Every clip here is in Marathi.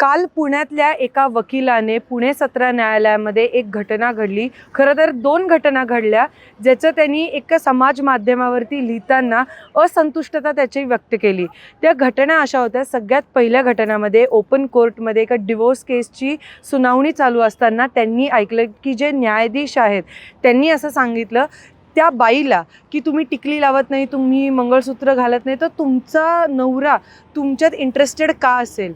काल पुण्यातल्या एका वकिलाने पुणे सत्र न्यायालयामध्ये एक घटना घडली. खरं तर दोन घटना घडल्या ज्याचं त्यांनी एका समाज माध्यमावरती लिहिताना असंतुष्टता त्याची व्यक्त केली. त्या घटना अशा होत्या सगळ्यात पहिल्या घटनामध्ये ओपन कोर्टमध्ये एका डिवोर्स केसची सुनावणी चालू असताना त्यांनी ऐकलं की जे न्यायाधीश आहेत त्यांनी असं सांगितलं त्या बाईला की तुम्ही टिकली लावत नाही तुम्ही मंगळसूत्र घालत नाही तर तुमचा नवरा तुमच्यात इंटरेस्टेड का असेल?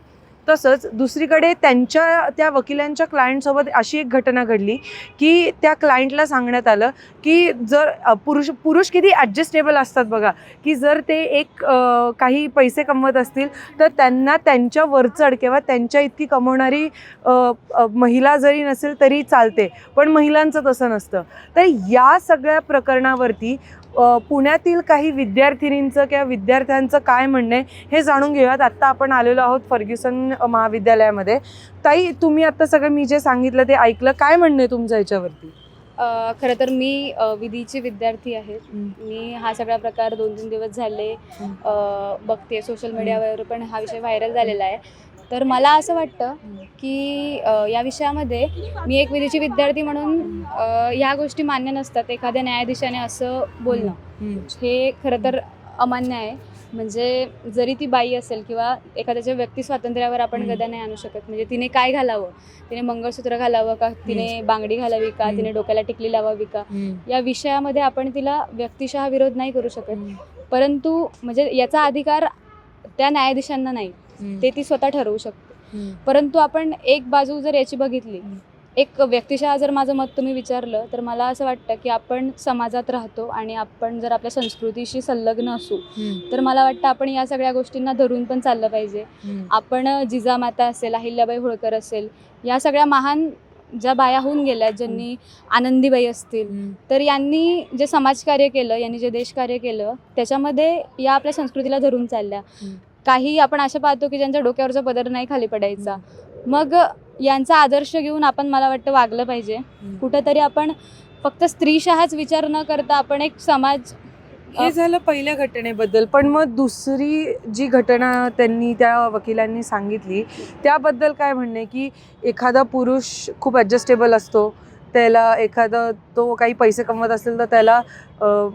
तसंच दुसरीकडे त्यांच्या त्या वकिलांच्या क्लायंटसोबत अशी एक घटना घडली की त्या क्लायंटला सांगण्यात आलं की जर पुरुष पुरुष किती ॲडजस्टेबल असतात बघा. की जर ते एक काही पैसे कमवत असतील तर त्यांना त्यांच्या वरचढ किंवा त्यांच्या इतकी कमवणारी महिला जरी नसेल तरी चालते पण महिलांचं तसं नसतं. तर या सगळ्या प्रकरणावरती पुण्यातील काही विद्यार्थिनींचं किंवा विद्यार्थ्यांचं काय म्हणणं आहे हे जाणून घेऊयात. आत्ता आपण आलेलो आहोत फर्ग्युसन महाविद्यालयामध्ये. ताई तुम्ही आत्ता सगळं मी जे सांगितलं ते ऐकलं. काय म्हणणं आहे तुमचं याच्यावरती? खरं तर मी विधीची विद्यार्थी आहे. मी हा सगळा प्रकार दोन तीन दिवस झाले बघते सोशल मीडियावर पण हा विषय व्हायरल झालेला आहे. तर मला असं वाटतं की या विषयामध्ये मी एक विधीची विद्यार्थी म्हणून ह्या गोष्टी मान्य नसतात एखाद्या न्यायाधीशाने असं बोलणं. हे खरं तर अमान्य आहे. म्हणजे जरी ती बाई असेल किंवा एखाद्याच्या व्यक्ती स्वातंत्र्यावर आपण. गदा नाही आणू शकत म्हणजे तिने काय घालावं? तिने मंगळसूत्र घालावं का? तिने बांगडी घालावी का. तिने डोक्याला टिकली लावावी का? या विषयामध्ये आपण तिला व्यक्तिशः विरोध नाही करू शकत. परंतु म्हणजे याचा अधिकार त्या न्यायाधीशांना नाही. ते ती स्वतः ठरवू शकते. परंतु आपण एक बाजू जर याची बघितली. एक व्यक्तिशः जर माझं मत तुम्ही विचारलं तर मला असं वाटतं की आपण समाजात राहतो आणि आपण जर आपल्या संस्कृतीशी संलग्न असू तर मला वाटतं आपण या सगळ्या गोष्टींना धरून पण चाललं पाहिजे. आपण जिजामाता असेल अहिल्याबाई होळकर असेल या सगळ्या महान ज्या बाया होऊन गेल्या ज्यांनी आनंदीबाई असतील तर यांनी जे समाजकार्य केलं यांनी जे देशकार्य केलं त्याच्यामध्ये या आपल्या संस्कृतीला धरून चालल्या. काही आपण असं पाहतो की ज्यांच्या डोक्यावरचा पदर नाही खाली पडायचा. मग यांचा आदर्श घेऊन आपण मला वाटतं वागलं पाहिजे. कुठंतरी आपण फक्त स्त्रीशहाच विचार न करता आपण एक समाज हे झालं पहिल्या घटनेबद्दल पण मग दुसरी जी घटना त्यांनी त्या वकिलांनी सांगितली त्याबद्दल काय म्हणणं की एखादा पुरुष खूप ॲडजस्टेबल असतो त्याला एखादा तो काही पैसे कमवत असेल तर त्याला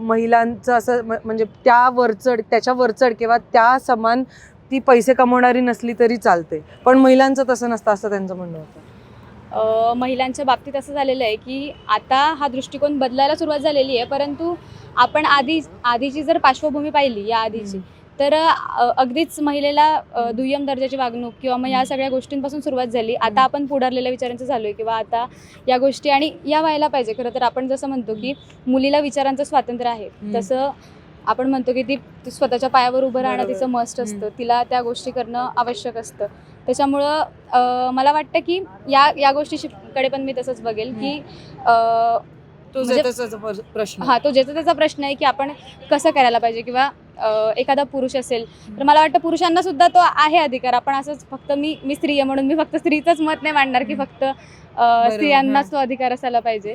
महिलांचं असं म्हणजे त्या वरचढ त्याच्या वरचढ किंवा त्या समान ती पैसे कमवणारी नसली तरी चालते. पण महिलांचं तसं नसतं असं त्यांचं म्हणणं होतं. महिलांच्या बाबतीत असं झालेलं आहे की आता हा दृष्टिकोन बदलायला सुरुवात झालेली आहे परंतु आपण आधी आधीची जर पार्श्वभूमी पाहिली या आधीची तर अगदीच महिलेला दुय्यम दर्जाची वागणूक किंवा मग या सगळ्या गोष्टींपासून सुरुवात झाली. आता आपण पुढारलेल्या विचारांचं झालो आहे किंवा आता या गोष्टी आणि या व्हायला पाहिजे. खरं तर आपण जसं म्हणतो की मुलीला विचारांचं स्वातंत्र्य आहे. तसं आपण म्हणतो की ती स्वतःच्या पायावर उभं राहणं. तिचं मस्ट. असतं. तिला त्या गोष्टी करणं आवश्यक असतं. त्याच्यामुळं मला वाटतं की या या गोष्टीकडे पण मी तसंच बघेल की तो म्हणजे- त्याचा प्रश्न हा तो ज्याचा त्याचा प्रश्न आहे की आपण कसं करायला पाहिजे किंवा एखादा पुरुष असेल तर मला वाटतं पुरुषांना सुद्धा तो आहे अधिकार. आपण असंच फक्त मी मी स्त्री आहे म्हणून मी फक्त स्त्रीचंच मत नाही मांडणार की फक्त स्त्रियांनाच तो अधिकार असायला पाहिजे.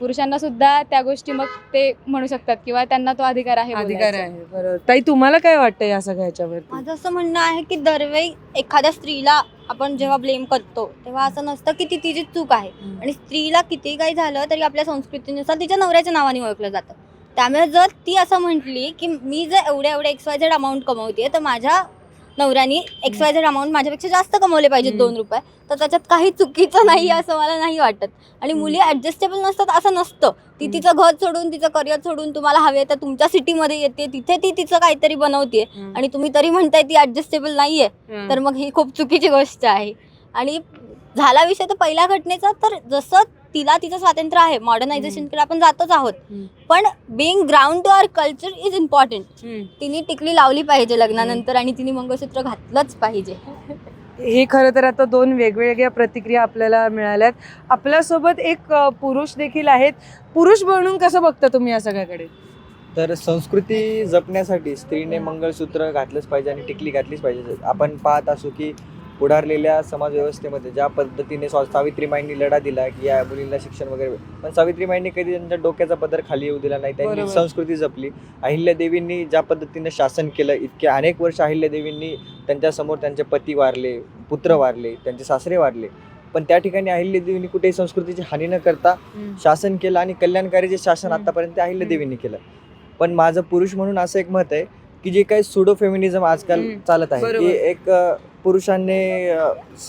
पुरुषांना सुद्धा त्या गोष्टी मग ते म्हणू शकतात किंवा त्यांना तो अधिकार आहे अधिकार बोलायचा. आहे बरोबर. ताई तुम्हाला काय वाटतं या सगळ्याच्या वरती माझं असं म्हणणं आहे की दरवेळी एखाद्या स्त्रीला आपण जेव्हा ब्लेम करतो तेव्हा असं नसतं की ती तिची चूक आहे. आणि स्त्रीला किती काही झालं तरी आपल्या संस्कृतीनुसार तिच्या नवऱ्याच्या नावाने ओळखलं जातं. त्यामुळे जर ती असं म्हटली की मी जर एवढ्या एवढ्या एक्स वाय झेड अमाऊंट कमवते तर माझ्या नवऱ्याने एक्स वाय झेड अमाऊंट माझ्यापेक्षा जास्त कमवले पाहिजेत. दोन रुपये. तर त्याच्यात काही चुकीचं नाही असं मला नाही वाटत. आणि. मुली ऍडजस्टेबल नसतात असं नसतं. ती. तिचं घर सोडून तिचं करिअर सोडून तुम्हाला हवे तर तुमच्या सिटीमध्ये येते. तिथे ती तिचं काहीतरी बनवते आणि तुम्ही तरी म्हणताय ती ऍडजस्टेबल नाहीये. तर मग ही खूप चुकीची गोष्ट आहे. आणि झाला विषय तर पहिल्या घटनेचा तर जसं तिला तिचं स्वातंत्र्य आहे. मॉडर्नायझेशनकडे आपण जातोच आहोत. पण being ground to our culture is important तिने टिकली लावली पाहिजे लग्नानंतर आणि तिने मंगळसूत्र घातलंच पाहिजे. हे खरं तर आता दोन वेगवेगळ्या प्रतिक्रिया आपल्याला मिळाल्यात. आपल्यासोबत एक पुरुष देखील आहेत. पुरुष म्हणून कसं बघता तुम्ही या सगळ्याकडे? तर संस्कृती जपण्यासाठी स्त्रीने मंगळसूत्र घातलंच पाहिजे आणि टिकली घातलीच पाहिजे. आपण पाहत असू की पुढारलेल्या समाजव्यवस्थेमध्ये ज्या पद्धतीने स्वा- सावित्रीबाईंनी लढा दिला की या मुलींना शिक्षण वगैरे पण सावित्रीबाईंनी कधी त्यांच्या डोक्याचा पदर खाली येऊ दिला नाही त्यांनी बरोबर. संस्कृती जपली अहिल्यादेवींनी ज्या पद्धतीने शासन केलं इतके अनेक वर्ष अहिल्यादेवींनी त्यांच्यासमोर त्यांचे पती वारले पुत्र वारले त्यांचे सासरे वारले पण त्या ठिकाणी अहिल्यादेवींनी कुठेही संस्कृतीची हानी न करता शासन केलं आणि कल्याणकारी जे शासन हम्म. आतापर्यंत अहिल्यादेवींनी केलं पण माझं पुरुष म्हणून असं एक मत आहे की जे काही सुडो फेमिनिझम आजकाल हम्म. चालत आहे बरोबर. की एक अ, पुरुषांनी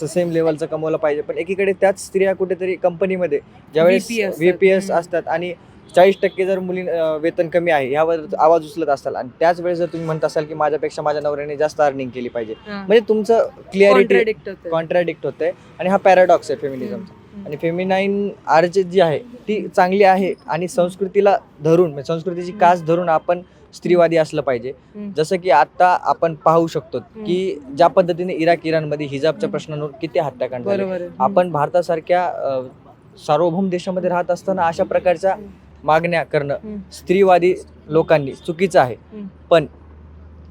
सेम लेवलचं कमवलं पाहिजे पण एकीकडे त्याच स्त्रिया कुठेतरी कंपनीमध्ये ज्यावेळेस. V P S. असतात आणि चाळीस टक्के जर मुली वेतन कमी आहे यावर आवाज उचलत असाल आणि त्याच वेळेस जर तुम्ही म्हणत असाल की माझ्यापेक्षा माझ्या नवऱ्याने जास्त अर्निंग केली पाहिजे म्हणजे तुमचं क्लिअरिटी कॉन्ट्राडिक्ट होतं. कॉन्ट्राडिक्ट होते आणि हा पॅराडॉक्स आहे फेमिनिझमचा. आणि फेमिनाईन आर्ज जी आहे ती चांगली आहे आणि संस्कृतीला धरून म्हणजे संस्कृतीची कास धरून आपण स्त्रीवादी असलं पाहिजे. जसं की आता आपण पाहू शकतो की ज्या पद्धतीने इराक इराणमध्ये हिजाबच्या. प्रश्नांवर किती हत्याकांड झाले. आपण भारतासारख्या सार्वभौम देशामध्ये राहत असताना अशा प्रकारच्या मागण्या करणं. स्त्रीवादी लोकांनी चुकीचं आहे. पण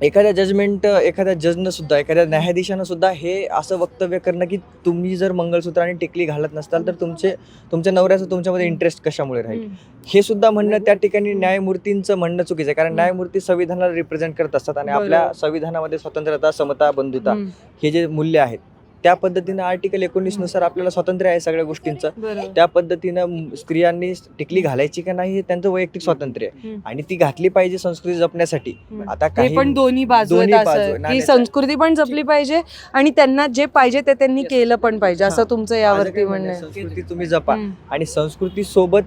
एखाद्या जजमेंट एखाद्या जजनं सुद्धा एखाद्या न्यायाधीशानं सुद्धा हे असं वक्तव्य करणं की तुम्ही जर मंगळसूत्र आणि टिकली घालत नसताल तर तुमचे तुमच्या नवऱ्याचं तुमच्यामध्ये इंटरेस्ट कशामुळे राहील. हे सुद्धा म्हणणं त्या ठिकाणी न्यायमूर्तींचं म्हणणं चुकीचं आहे कारण न्यायमूर्ती संविधानाला रिप्रेझेंट करत असतात आणि आपल्या. संविधानामध्ये स्वतंत्रता समता बंधुता. हे जे मूल्य आहेत त्या पद्धतीनं आर्टिकल एकोणीसनुसार आपल्याला स्वातंत्र्य आहे सगळ्या गोष्टींचं. त्या पद्धतीनं स्त्रियांनी टिकली घालायची का नाही हे त्यांचं वैयक्तिक स्वातंत्र्य आहे. आणि ती घातली पाहिजे संस्कृती जपण्यासाठी. आता हे काही पण दोन्ही बाजू नाण्याच्या. संस्कृती पण जपली पाहिजे आणि त्यांना जे पाहिजे ते त्यांनी केलं पण पाहिजे असं हा. तुमचं यावरती म्हणणं संस्कृती तुम्ही जपा. आणि संस्कृती सोबत.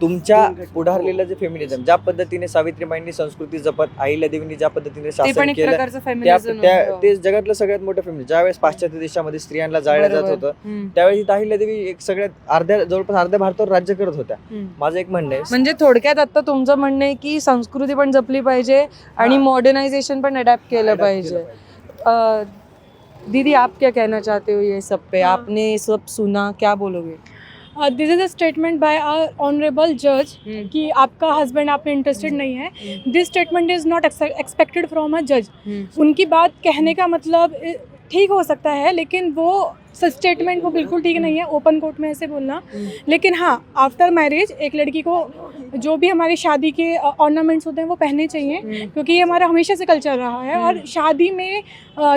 तुमच्या पुढारलेलं जे फेमिनिझम ज्या पद्धतीने सावित्रीबाईंनी संस्कृती जपत अहिल्यादेवींनी ज्या पद्धतीने ते शासन पण एक केलं प्रकारचं त्या फेमिनिझम त्या- ते जगातलं सगळ्यात मोठं फेमिनिझम ज्यावेळेस पाश्चात्य देशामध्ये स्त्रियांना जाळलं जात होतं त्यावेळी इथं अहिल्यादेवी एक सगळ्यात अर्ध्या जवळपास अर्ध्या भारतावर राज्य करत होत्या. माझं एक म्हणणं आहे. म्हणजे थोडक्यात आता तुमचं म्हणणं आहे की संस्कृती पण जपली पाहिजे आणि हा. मॉडर्नायझेशन पण अडॅप्ट केलं पाहिजे. दीदी आप क्या कहना चाहते हो ये सब पे? हाँ. आपने सब सुना क्या बोलोगे? This is a statement by a honourable जज कि आपका हस्बैंड आप में इंटरेस्टेड नहीं है। This statement is not expected from a जज उनकी बात कहने का मतलब ठीक हो सकता है लेकिन वो स्टेटमेंट वो बिल्कुल ठीक नहीं है ओपन कोर्ट में ऐसे बोलना। लेकिन हाँ आफ्टर मैरिज एक लड़की को जो भी हमारी शादी के ऑर्नामेंट्स होते हैं वो पहनने चाहिए क्योंकि ये हमारा हमेशा से कल्चर रहा है। और शादी में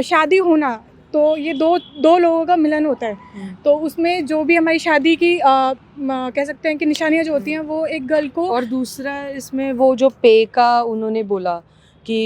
शादी होना तो ये दो दो लोगों का मिलन होता है। तो उसमें जो भी हमारी शादी की आ, आ, कह सकते हैं कि निशानियाँ जो होती हैं वो एक गर्ल को और दूसरा इसमें वो जो पे का उन्होंने बोला कि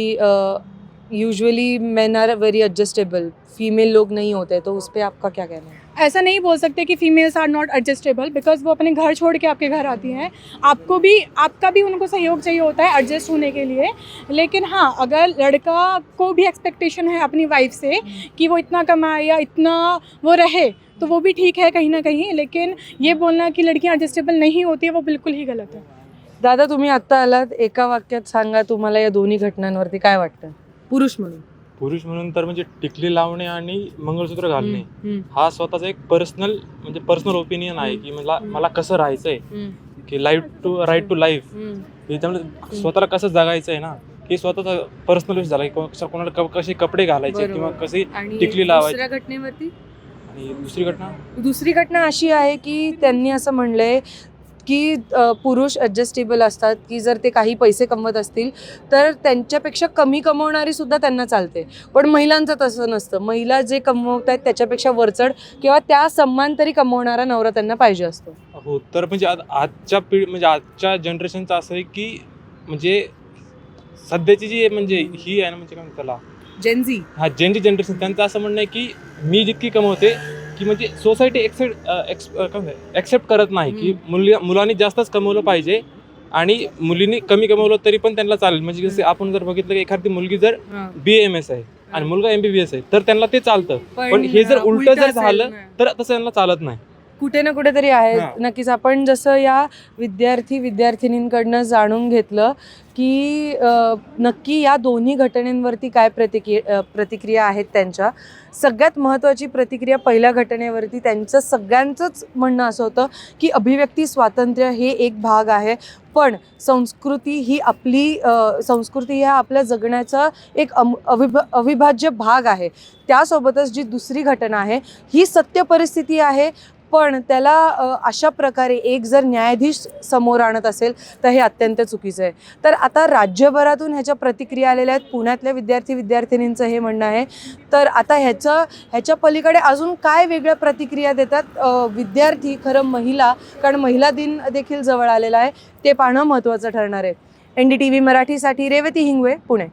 usually man are very adjustable female लोग नहीं होते तो उस पर आपका क्या कहना है? ऐसा नहीं बोल सकते कि females are not adjustable because वो अपने घर छोड़ के आपके घर आती हैं। आपको भी आपका भी उनको सहयोग चाहिए होता है एडजस्ट होने के लिए। लेकिन हाँ अगर लड़का को भी एक्सपेक्टेशन है अपनी वाइफ से कि वो इतना कमाए या इतना वो रहे तो वो भी ठीक है कहीं ना कहीं। लेकिन ये बोलना कि लड़कियाँ एडजस्टेबल नहीं होती है वो बिल्कुल ही गलत है। दादा तुम्ही आत्ता आलात एका वाक्यात सांगा तुम्हाला या दोन्ही घटनांवरती काय वाटतं? पुरुष म्हणून. पुरुष म्हणून तर म्हणजे टिकली लावणे आणि मंगळसूत्र घालणे हम्म, हा स्वतःचा एक पर्सनल म्हणजे पर्सनल ओपिनियन आहे की मला मला कसं राहायचंय? हम्म, की life to right to life hmm. त्यामुळे स्वतःला कसं जगायचं आहे ना हे स्वतःचा पर्सनल विषय झाला की कोण- कोणाला क- कसे कपडे घालायचे बरोबर. किंवा कसे आणि टिकली लावायची. दुसऱ्या घटनेवरती? आणि दुसरी घटना? दुसरी घटना अशी आहे की त्यांनी असं म्हणलंय की पुरुष ॲडजस्टेबल असतात की जर ते काही पैसे कमवत असतील तर त्यांच्यापेक्षा कमी कमवणारी सुद्धा त्यांना चालते. पण महिलांचं तसं नसतं. महिला जे कमवत आहेत त्याच्यापेक्षा वरचढ किंवा त्या सन्मान तरी कमवणारा नवरा त्यांना पाहिजे असतो. हो तर म्हणजे आज- आजच्या पिढी म्हणजे आजच्या जनरेशनचं असं आहे की म्हणजे सध्याची जी म्हणजे ही आहे ना म्हणजे काय म्हणतात त्याला? जेन्झी हा ज्यांची जनरेशन त्यांचं असं म्हणणं आहे की मी जितकी कमवते की म्हणजे सोसायटी एक्सेप्ट एक्सेप्ट करत नाही की मुली मुलांनी जास्तच कमवलं पाहिजे आणि मुलींनी कमी कमवलं तरी पण त्यांना चालेल. म्हणजे जसे आपण जर बघितलं की एखादी मुलगी जर बी एम एस आहे आणि मुलगा एम बी बी एस आहे तर त्यांना ते चालतं. पण हे जर उलटं जर झालं तर तसं त्यांना चालत नाही. कुठे ना कुठेतरी आहे. नक्कीच आपण जसं या विद्यार्थी विद्यार्थिनींकडनं जाणून घेतलं की नक्की या दोन्ही घटनेंवरती काय प्रतिक्रिया प्रतिक्रिया आहेत त्यांच्या. सगळ्यात महत्त्वाची प्रतिक्रिया पहिल्या घटनेवरती त्यांचं सगळ्यांचंच म्हणणं असं होतं की अभिव्यक्ती स्वातंत्र्य हे एक भाग आहे. पण संस्कृती ही आपली संस्कृती ह्या आपल्या जगण्याचा एक अम अविभ अविभाज्य भाग आहे. त्यासोबतच जी दुसरी घटना आहे ही सत्य परिस्थिती आहे. पण त्याला अशा प्रकारे एक जर न्यायाधीश समोर आणत असेल तर हे अत्यंत चुकीचं आहे. तर आता राज्यभरातून ह्याच्या प्रतिक्रिया आलेल्या आहेत. पुण्यातल्या विद्यार्थी विद्यार्थिनींचं हे म्हणणं आहे. तर आता ह्याचं ह्याच्या पलीकडे अजून काय वेगळ्या प्रतिक्रिया देतात विद्यार्थी खरं महिला कारण महिला दिन देखील जवळ आलेला आहे ते पाहणं महत्त्वाचं ठरणार आहे. एन डी टी व्ही मराठीसाठी रेवती हिंगवे पुणे.